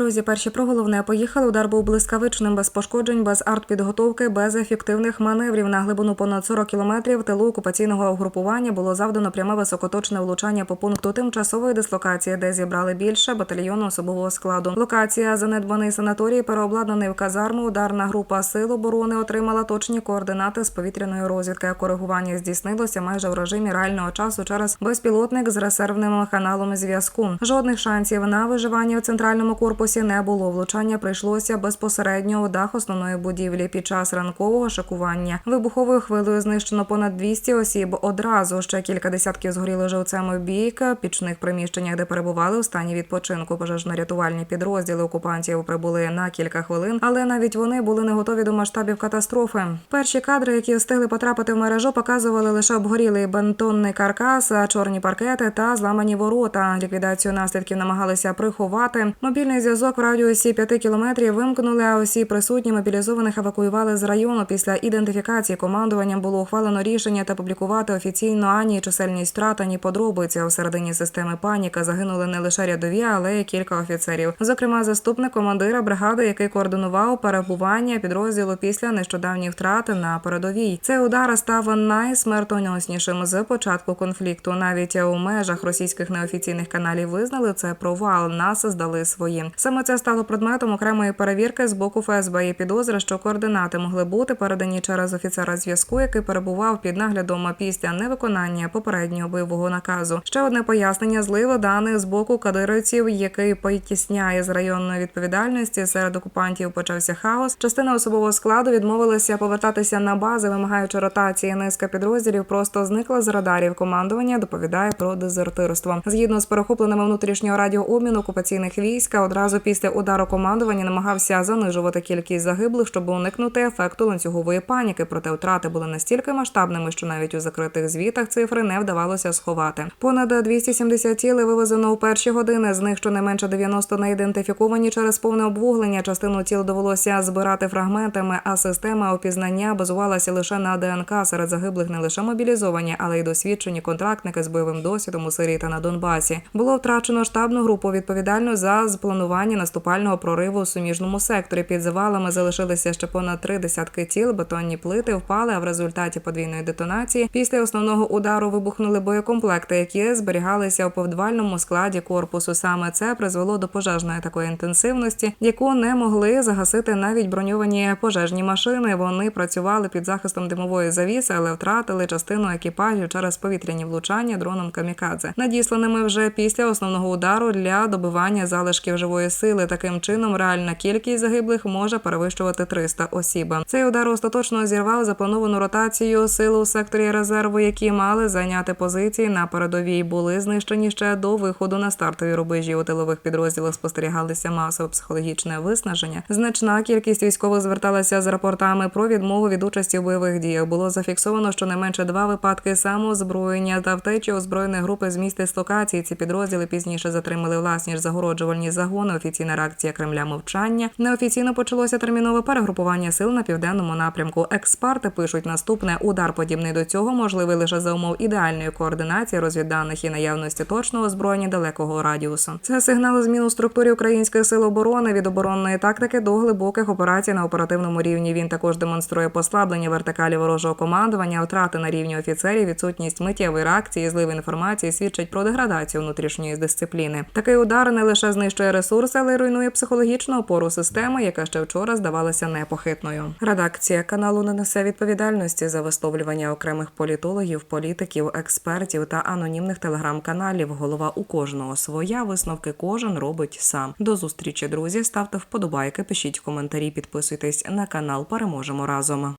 Друзі, перші про головне поїхали. Удар був блискавичним, без пошкоджень, без артпідготовки, без ефективних маневрів. На глибину понад 40 кілометрів тилу окупаційного угрупування було завдано пряме високоточне влучання по пункту тимчасової дислокації, де зібрали більше батальйону особового складу. Локація занедбаний санаторій, переобладнаний в казарму. Ударна група сил оборони отримала точні координати з повітряної розвідки. Коригування здійснилося майже в режимі реального часу через безпілотник з резервним каналом зв'язку. Жодних шансів на виживання в центральному корпусі не було. Влучання прийшлося безпосередньо у дах основної будівлі під час ранкового шикування. Вибуховою хвилею знищено понад 200 осіб. Одразу ще кілька десятків згоріли живцем бійка, пічних приміщеннях, де перебували у стані відпочинку. Пожежно-рятувальні підрозділи окупантів прибули на кілька хвилин, але навіть вони були не готові до масштабів катастрофи. Перші кадри, які встигли потрапити в мережу, показували лише обгорілий бентонний каркас, чорні паркети та зламані ворота. Ліквідацію наслідків намагалися приховати. Мобільний зв'язок в радіусі 5 кілометрів вимкнули, а усі присутні мобілізованих евакуювали з району. Після ідентифікації командуванням було ухвалено рішення та публікувати офіційно ані чисельність втрат, ані подробиці. У середині системи паніка загинули не лише рядові, але й кілька офіцерів. Зокрема, заступник командира бригади, який координував перебування підрозділу після нещодавніх втрат на передовій. Цей удар став найсмертоноснішим з початку конфлікту. Навіть у межах російських неофіційних каналів визнали це провал. Нас здали свої. Саме це стало предметом окремої перевірки з боку ФСБ і підозри, що координати могли бути передані через офіцера зв'язку, який перебував під наглядом після невиконання попереднього бойового наказу. Ще одне пояснення зливи даних з боку кадировців, який потісняє з районної відповідальності серед окупантів. Почався хаос. Частина особового складу відмовилася повертатися на бази, вимагаючи ротації. Низка підрозділів просто зникла з радарів. Командування доповідає про дезертирство. Згідно з перехопленими внутрішнього радіообміну окупаційних військ, одразу після удару командування намагався занижувати кількість загиблих, щоб уникнути ефекту ланцюгової паніки. Проте втрати були настільки масштабними, що навіть у закритих звітах цифри не вдавалося сховати. Понад 270 тіл вивезено у перші години. З них щонайменше 90 не ідентифіковані через повне обвуглення. Частину тіл довелося збирати фрагментами, а система опізнання базувалася лише на ДНК. Серед загиблих не лише мобілізовані, але й досвідчені контрактники з бойовим досвідом у Сирії та на Донбасі. Було втрачено штабну групу відповідальну за спланування наступального прориву у суміжному секторі. Під завалами залишилися ще понад три десятки тіл. Бетонні плити впали. А в результаті подвійної детонації після основного удару вибухнули боєкомплекти, які зберігалися у повдвальному складі корпусу. Саме це призвело до пожежної такої інтенсивності, яку не могли загасити навіть броньовані пожежні машини. Вони працювали під захистом димової завіси, але втратили частину екіпажів через повітряні влучання дроном камікадзе, надісланими вже після основного удару для добивання залишків живої сили. Таким чином, реальна кількість загиблих може перевищувати 300 осіб. Цей удар остаточно зірвав заплановану ротацію сил у секторі резерву, які мали зайняти позиції на передовій. Були знищені ще до виходу на стартові рубежі. У тилових підрозділах спостерігалися масове психологічне виснаження. Значна кількість військових зверталася з рапортами про відмову від участі в бойових діях. Було зафіксовано щонайменше два випадки самоозброєння та втечі озброєної групи з місць дислокації. Ці підрозділи пізніше затримали власні ж загороджувальні загони. Офіційна реакція Кремля мовчання. Неофіційно почалося термінове перегрупування сил на південному напрямку. Експерти пишуть наступне удар подібний до цього можливий лише за умов ідеальної координації розвідданих і наявності точного озброєння далекого радіусу. Це сигнал змін у структурі українських сил оборони від оборонної тактики до глибоких операцій на оперативному рівні. Він також демонструє послаблення вертикалі ворожого командування, втрати на рівні офіцерів, відсутність миттєвої реакції, злив інформації свідчить про деградацію внутрішньої дисципліни. Такий удар не лише знищує ресурси, але руйнує психологічну опору системи, яка ще вчора здавалася непохитною. Редакція каналу не несе відповідальності за висловлювання окремих політологів, політиків, експертів та анонімних телеграм-каналів. Голова у кожного своя висновки кожен робить сам. До зустрічі, друзі. Ставте вподобайки, пишіть коментарі, підписуйтесь на канал. Переможемо разом.